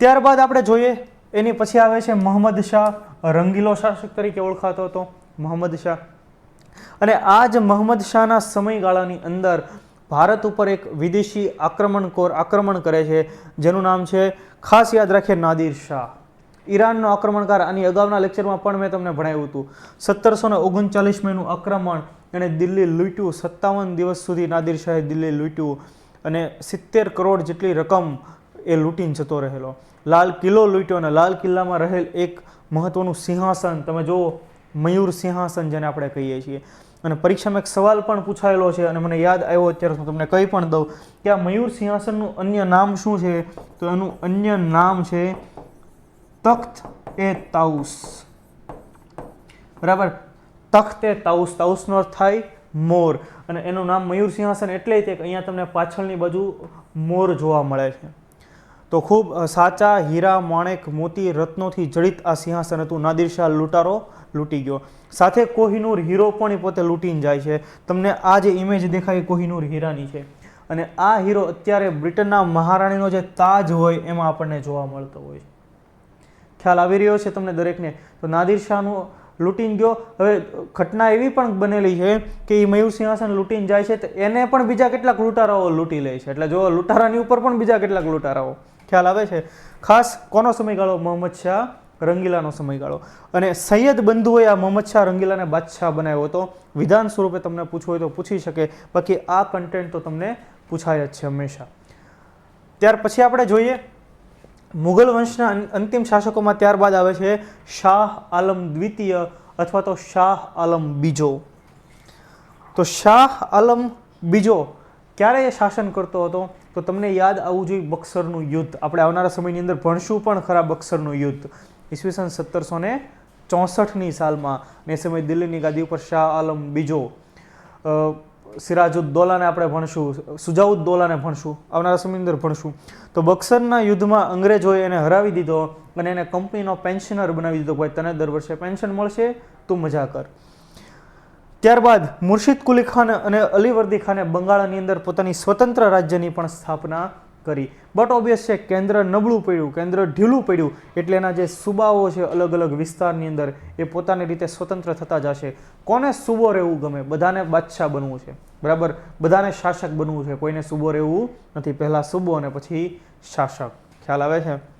ત્યારબાદ આપણે જોઈએ, એની પછી આવે છે મોહમ્મદ શાહ, રંગીલો શાસક તરીકે ઓળખાતો હતો, મોહમ્મદ શાહ. અને આ જ મોહમ્મદ શાહના સમયગાળાની અંદર ભારત ઉપર એક વિદેશી આક્રમણકોર આક્રમણ કરે છે, જેનું નામ છે, ખાસ યાદ રાખીએ, નાદિર શાહ. ઈરાનનો આક્રમણકાર, આની અગાઉના લેક્ચરમાં પણ મેં તમને ભણાવ્યું હતું. સત્તરસો ને ઓગણચાલીસમાં આક્રમણ એણે દિલ્હી લૂંટ્યું, સત્તાવન દિવસ સુધી નાદિર શાહે દિલ્હી લૂંટ્યું અને સિત્તેર કરોડ જેટલી રકમ એ લૂંટીને જતો રહેલો. લાલ કિલ્લો લૂંટ્યો અને લાલ કિલ્લામાં રહેલ એક મહત્વનું સિંહાસન, તમે જુઓ, મયુર સિંહાસન જેને આપણે કહીએ છીએ. અને પરીક્ષામાં એક સવાલ પણ પૂછાયેલો છે અને મને યાદ આવ્યો અત્યારે હું તમને કહી પણ દઉં કે આ મયુર સિંહાસનનું અન્ય નામ શું છે? તો એનું અન્ય નામ છે તખ્ત એ તાઉસ. બરાબર? તખ્ત એ તાઉસ. તાઉસનો અર્થ થાય મોર. અને એનું નામ મયુર સિંહાસન એટલે કે અહીંયા તમને પાછળની બાજુ મોર જોવા મળે છે. તો ખૂબ સાચા હીરા, માણેક, મોતી રત્નોથી જડિત આ સિંહાસન હતું. નાદિર શાહ લૂંટારો લૂંટી ગયો. સાથે કોહિનૂર હીરો પણ એ પોતે લૂંટીને જાય છે. તમને આ જે ઇમેજ દેખાય કોહિનૂર હીરાની છે. અને આ હીરો અત્યારે બ્રિટનના મહારાણીનો જે તાજ હોય એમાં આપણને જોવા મળતો હોય છે. ખ્યાલ આવી રહ્યો છે તમને દરેકને? તો નાદિર શાહનું લૂંટીને ગયો. હવે ઘટના એવી પણ બનેલી છે કે એ મયુર સિંહાસન લૂંટીને જાય છે, તો એને પણ બીજા કેટલાક લૂંટારાઓ લૂંટી લે છે. એટલે જો લૂંટારાની ઉપર પણ બીજા કેટલાક લૂંટારાઓ ખ્યાલ આવે છે. ખાસ કોનો સમયગાળો? મોહમ્મદ શાહ રંગીલાનો સમયગાળો. અને સૈયદ બંધુએ આ મોહમ્મદ શાહ રંગીલાને બાદશાહ બનાવ્યો હતો. વિધાન સ્વરૂપે તમને પૂછવું હોય તો પૂછી શકે. બાકી આ કન્ટેન્ટ તો તમને પૂછાય જ છે હંમેશા. ત્યાર પછી આપણે જોઈએ. મુઘલ વંશના અંતિમ શાસકોમાં ત્યારબાદ આવે છે શાહ આલમ દ્વિતીય અથવા તો શાહ આલમ બીજો. તો શાહ આલમ બીજો ક્યારે એ શાસન કરતો હતો? તો તમને યાદ આવવું જોઈએ બક્સરનું યુદ્ધ. આપણે આવનારા સમયની અંદર ભણશું પણ ખરા બક્સરનું યુદ્ધ. ઈસવીસન સત્તરસો ને ચોસઠની સાલમાં ને સમયે દિલ્હીની ગાદી ઉપર શાહ આલમ બીજો સિરાજુદ્દૌલાને આપણે ભણશું, સુજાઉદ્દોલાને ભણશું, આવનારા સમયની અંદર ભણશું. તો બક્સરના યુદ્ધમાં અંગ્રેજોએ એને હરાવી દીધો અને એને કંપનીનો પેન્શનર બનાવી દીધો ભાઈ તને દર વર્ષે પેન્શન મળશે, તું મજા કર. ત્યારબાદ મુર્શિદ કુલી ખાન અને અલીવર્દી ખાને બંગાળની અંદર પોતાની સ્વતંત્ર રાજ્યની પણ સ્થાપના કરી. બટ ઓબ્વિયસ છે, કેન્દ્ર નબળું પડ્યું, કેન્દ્ર ઢીલું પડ્યું, એટલે એના જે સુબાઓ છે, અલગ અલગ વિસ્તારની અંદર એ પોતાની રીતે સ્વતંત્ર થતા જશે. કોને સુબો રહેવું ગમે? બધાને બાદશાહ બનવું છે. બરાબર? બધાને શાસક બનવું છે. કોઈને સુબો રહેવું નથી. પહેલાં સુબો અને પછી શાસક. ખ્યાલ આવે છે?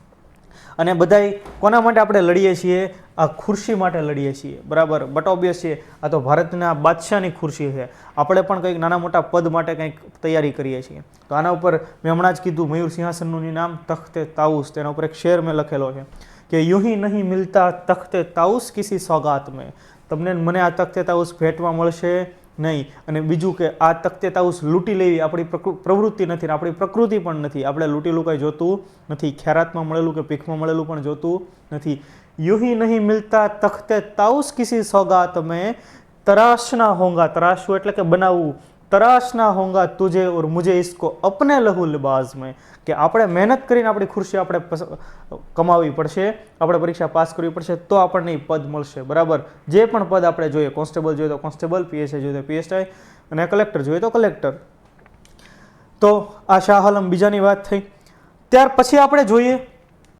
અને બધાય કોના માટે આપણે લડીએ છીએ? આ ખુરશી માટે લડીએ છીએ. બરાબર? બટ ઓબ્વિયસ છે, આ તો ભારતના બાદશાહની ખુરશી છે. આપણે પણ કંઈક નાના મોટા પદ માટે કંઈક તૈયારી કરીએ છીએ. તો આના ઉપર મેં હમણાં જ કીધું, મયુર સિંહાસનનું નામ તખ્તે તાઉસ. તેના ઉપર એક શેર મેં લખેલો છે કે, યુહી નહીં મિલતા તખતે તાઉસ કિસી સોગાત મેં તમને મને આ તખતે તાઉસ ભેટમાં મળશે. નહીં. અને બીજું કે આ તખ્તે તાઉસ લૂંટી લેવી. આપણી પ્રવૃત્તિ નથી ને આપણી પ્રકૃતિ પણ નથી. આપણે લૂંટેલું કંઈ જોતું નથી. ખેરાતમાં મળેલું કે ભીખમાં મળેલું પણ જોતું નથી. યુહી નહીં મિલતા તખતે તાઉસ કિસી સોગા તમે તરાશના હોંગા. તરાશવું એટલે કે બનાવવું. તરાશના હોંગા તુજે ઓર મુજે ઇસકો અપને લહુ લિબાઝ મેં. કે આપણે મહેનત કરીને આપણી ખુરશી આપણે કમાવવી પડશે, આપણે પરીક્ષા પાસ કરવી પડશે, તો આપણને પદ મળશે. બરાબર? જે પણ પદ આપણે જોઈએ, કોન્સ્ટેબલ જોઈએ તો કોન્સ્ટેબલ, પીએસઆઈ જોઈએ તો પીએસઆઈ અને કલેક્ટર જોઈએ તો કલેક્ટર. તો આ શાહ આલમ બીજાની વાત થઈ. ત્યાર પછી આપણે જોઈએ